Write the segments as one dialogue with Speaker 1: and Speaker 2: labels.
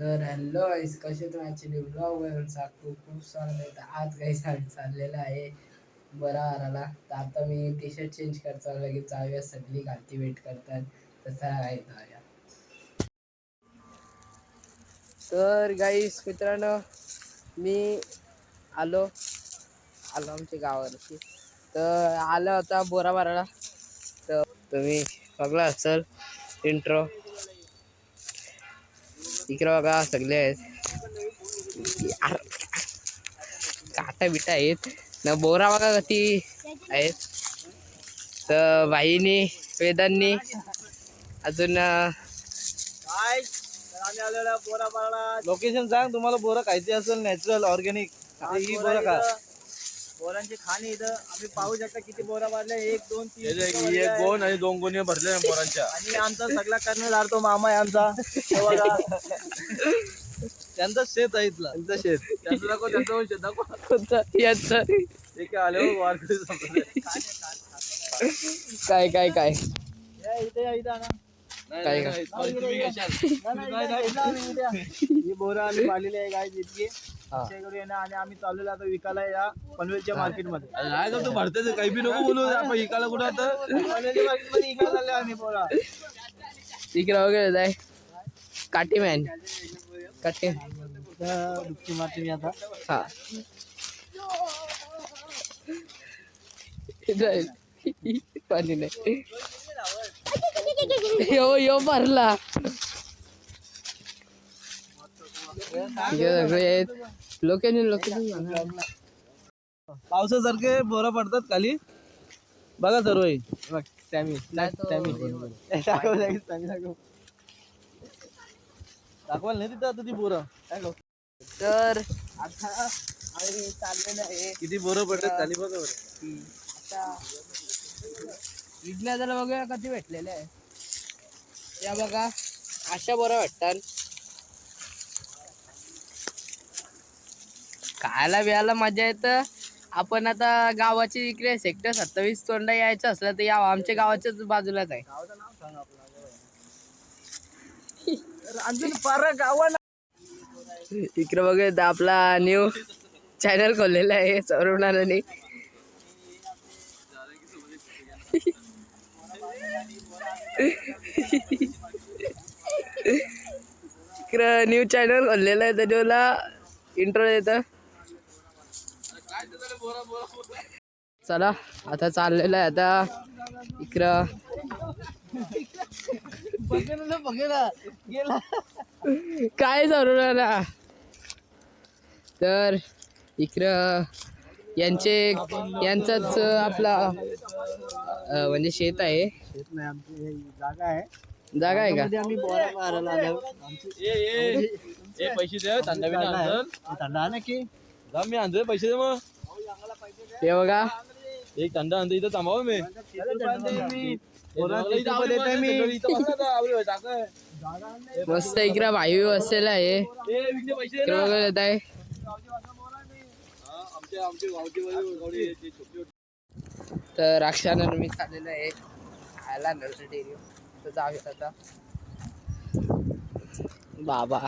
Speaker 1: तर हॅलो गाईस कसे तुम्ही ॲक्च्युली वगैरे खूप खूप स्वागत आहे. तर आज काही साडी चाललेलं आहे बरा आराला तर आता मी टी शर्ट चेंज करतो लगेच जाऊया. सगळी घालती वेट करतात. तसा आहे जाऊया. तर गाईस मित्रांनो मी आलो. आलो आमच्या गावावरती. तर आलं होता बोरा बाराला तर तुम्ही बघला असेल इंट्रो इकडे बघा सगळे आहेत. काटा बिटा आहेत. न बोरा बघा किती आहेत. तर बाईनी वेदांनी अजून
Speaker 2: लोकेशन सांग तुम्हाला बोरा खायची असेल नॅचरल ऑर्गॅनिक ही बोरा खा. बोरांची खाणी इथं. आम्ही पाहू शकता किती बोरा मारल्या एक दोन तीन
Speaker 3: एक गोण आणि दोन गोणी भरले पोरांच्या
Speaker 2: आणि आमचा सगळा कर्णधार तो मामा आहे आमचा. तो बघा. त्यांचं शेत आहे इथला.
Speaker 3: त्यांचं शेत. त्यांचं दाखव त्यांचं पण शेत दाखव.
Speaker 1: कोणतं? याचं.
Speaker 3: ते काय आले वारकरी संप्रदाय.
Speaker 1: काय काय काय?
Speaker 2: या इथे या इथं आणा.
Speaker 3: नाही,
Speaker 1: काय.
Speaker 2: ही बोरा आम्ही पाहिलेली आहे गाय
Speaker 1: हा.
Speaker 2: येणं आणि आम्ही चाललेलो आता विकायला या पनवेलच्या मार्केटमध्ये.
Speaker 3: अरे नाही तर तू भरतेच काही बी नको बोलू आपण इकायला कुठं आता?
Speaker 2: पनवेलच्या मार्केटमध्ये विकायला चालले आम्ही बोरा
Speaker 1: इकडे वगैरे जाय. काठी मॅन
Speaker 2: इथं दुपटी मारते मी आता.
Speaker 1: हा. पाणी नाही. यो यो भरला. लोकेशन लोकेशन
Speaker 2: पावसासारखे बोरा पडतात खाली. बघा सर्व. बघ सॅमी दाखवाल नाही तिथं आता ती बोरं?
Speaker 1: तर आता आम्ही चाललेलो आहे
Speaker 2: किती बोरं पडतात खाली बघा बरं.
Speaker 1: आता विकल्या बघूया कधी भेटलेले आहे या बघा अशा बोरा भेटतात खायला बियाला मजा येतं. आपण आता गावाची इकडे सेक्टर सत्तावीस तोंडा यायचं असलं तर या आमच्या गावाच्याच बाजूलाच आहे. इकडे बघा आपला न्यू चॅनल खोललेला आहे सौरवणाने इकडं न्यू चॅनल खोललेलं आहे त्याच्याला इंट्रो येतं चला आता चाललेलं आहे आता इकडं. काय चालू ना तर इकडं यांचे यांचाच आपला म्हणजे शेत आहे.
Speaker 2: शेत नाही आमची जागा आहे.
Speaker 1: जागा आहे का?
Speaker 2: त्यामध्ये आम्ही बोरा मारायला आलो. आमची
Speaker 3: ए ए ए पैसे दे थंडा
Speaker 2: ना की.
Speaker 3: जा मी आणतोय पैसे दे मग.
Speaker 1: हे बघा.
Speaker 3: एक थंडा आणतो इथं थांबावं मी. बघा.
Speaker 1: मस्त इकडं वायू असलेला आहे. इकडं येत आहे.
Speaker 3: हा, ते.
Speaker 1: तर अक्षानं मी खाल्लेलं आहे. खायला नर्सरी तर जाऊयात आता. बाबा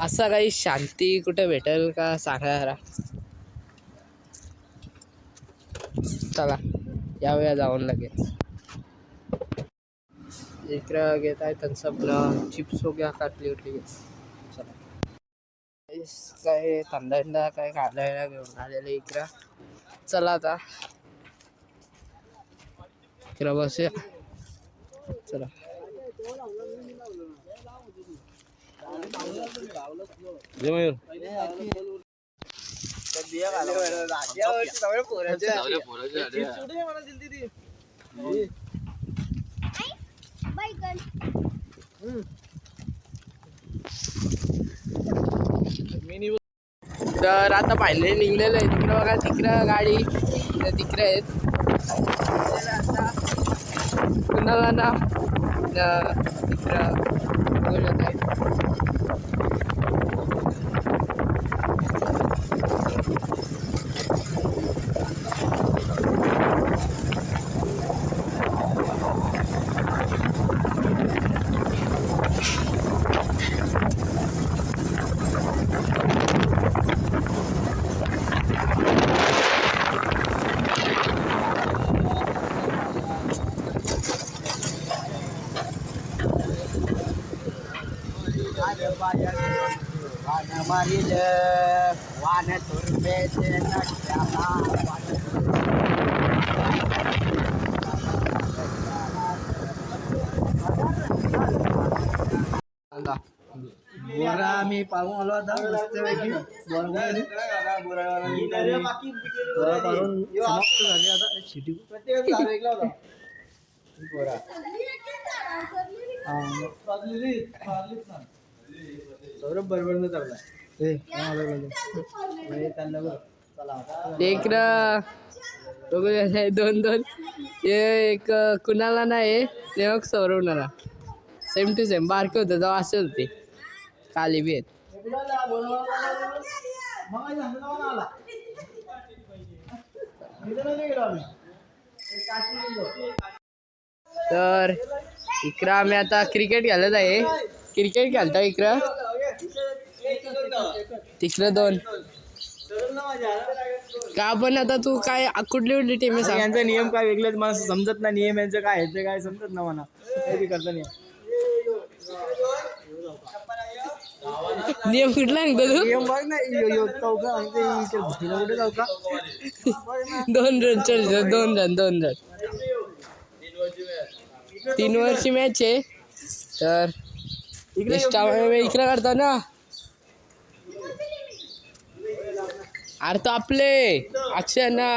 Speaker 1: असं काही शांती कुठे भेटेल का? सांगा जरा. चला यावेळा जाऊन लगेच. इकडं घेत आहे त्यांचं चिप्स वगैरे हो काटली उठली चला. काय थंडा काय खायला घेऊन आलेलं इकडं. चला आता. इकडं बसूया. चला
Speaker 3: दे मयूर.
Speaker 1: तर आता पाहिले निघलेलं आहे. तिकडं बघा तिकडं गाडी तिकडे आहेत. आपल्याला कुणाला ना तिकडं. આગળ જતા आहे
Speaker 2: वान मारिल वान तुर्बेचे नट्याला वान बोरा आम्ही पाहून आलो आता मस्तपैकी बोरा पाहून समाप्त झाले आता शिटी बोरा सौरभ बरोबर चाललाय.
Speaker 1: लेकरं बघू दोन दोन. हे एक कुणाला नाही ते मग सौरवणारा सेम टू सेम बारके होतं तेव्हा असे होते. काली बी आहेत. तर इकडं आम्ही आता क्रिकेट खेळत आहे. क्रिकेट खेळतो इकडं? तिकडं दोन. का पण आता तू काय कुठली कुठली टीम आहे सांग.
Speaker 2: यांचा नियम काय वेगळेच मला समजत नाही नियम यांचं काय आहे ते काय समजत ना मला. काही करता नाही.
Speaker 1: नियम कुठला सांगतो तू?
Speaker 2: नियम बघ ना यो- यो चौका आणि ते इकडे भुतीला कुठे चौका?
Speaker 1: दोन रन चल चल, दोन रन दोन रन तीन वर्षी मॅच आहे. तर
Speaker 2: इकडे
Speaker 1: इकडे ना. अरे तो आपले. अक्षय ना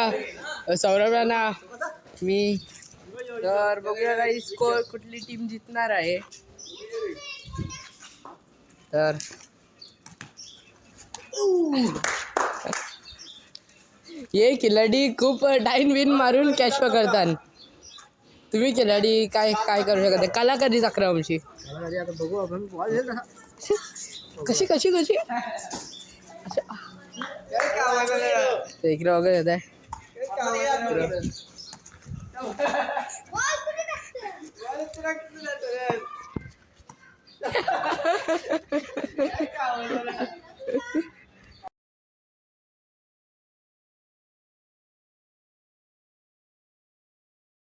Speaker 1: सौरभ ना मी. तर बघूया काही स्कोर कुठली टीम जिंकणार आहे. तर. ये खिलाडी खूप डाईन विन मारून कॅश पकडतात. तुम्ही खिलाडी काय काय करू शकता कलाकारी
Speaker 2: अरे आता बघू आपण.
Speaker 1: कशी कशी कशी? इकडे वगैरे येत आहे